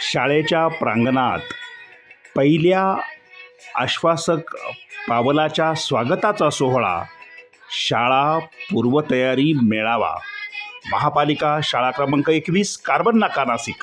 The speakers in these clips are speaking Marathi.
शाळेच्या प्रांगणात पहिल्या आश्वासक पावलाच्या स्वागताचा सोहळा शाळा पूर्वतयारी मेळावा महापालिका शाळा क्रमांक एकवीस कार्बन नाका नाशिक.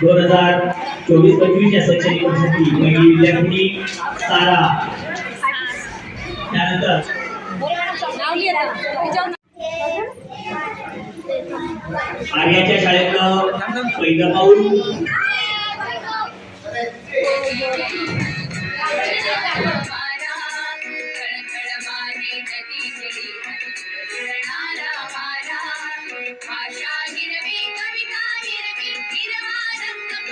दोन हजार चोवीस पंचवीस या शैक्षणिक वर्षाची पहिली विद्यार्थी तारा त्यानंतर आर्याच्या शाळेतलं पहिलं पाऊल.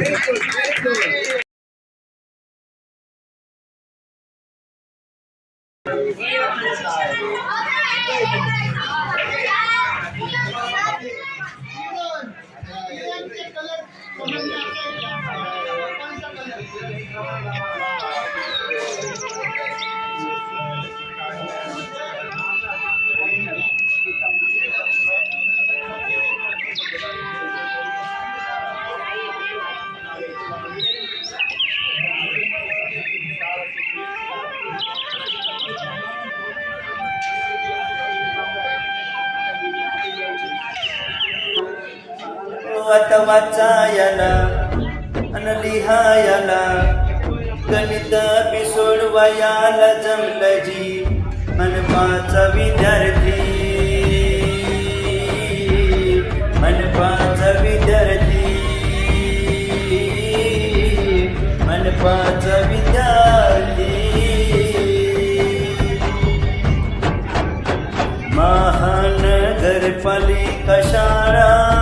Gracias. आता वाचायला अन लिहायला गणित बी सोडवायाला जमलं जी. मनपाचा विद्यार्थी. मनपाचा विद्यार्थी. मनपाचा विद्यार्थी. महानगरपालिका शाळा.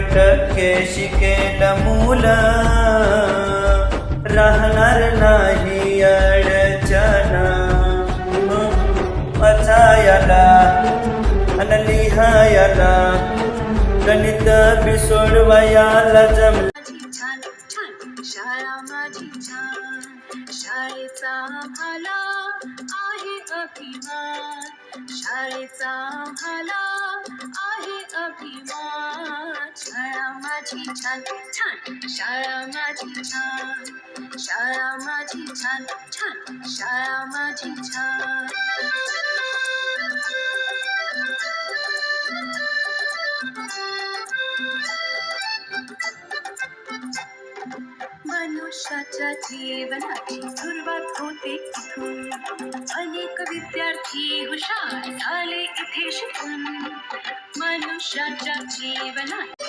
टक्के शिकेल मूल. राहणार नाही अडचण. वाचायला आणि लिहायला. गणित बी सोडवायाला जमलं. शाळा माझी छान. शाळेचा आम्हाला आहे अभिमान. शाळेचा आम्हाला आहे अभिमान. chan chan sharama chan sharama chan chan sharama chan मनुष्याच्या जीवनाची सुरुवात होते इथून अनेक विद्यार्थी हुशार झाले इथे शिकून मनुष्याच्या जीवनात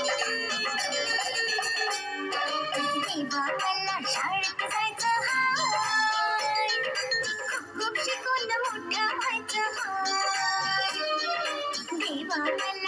तेव्हा मला शाळेत जायचं हाय खूप खूप शिकून मोठं व्हायचं हाय देवा मला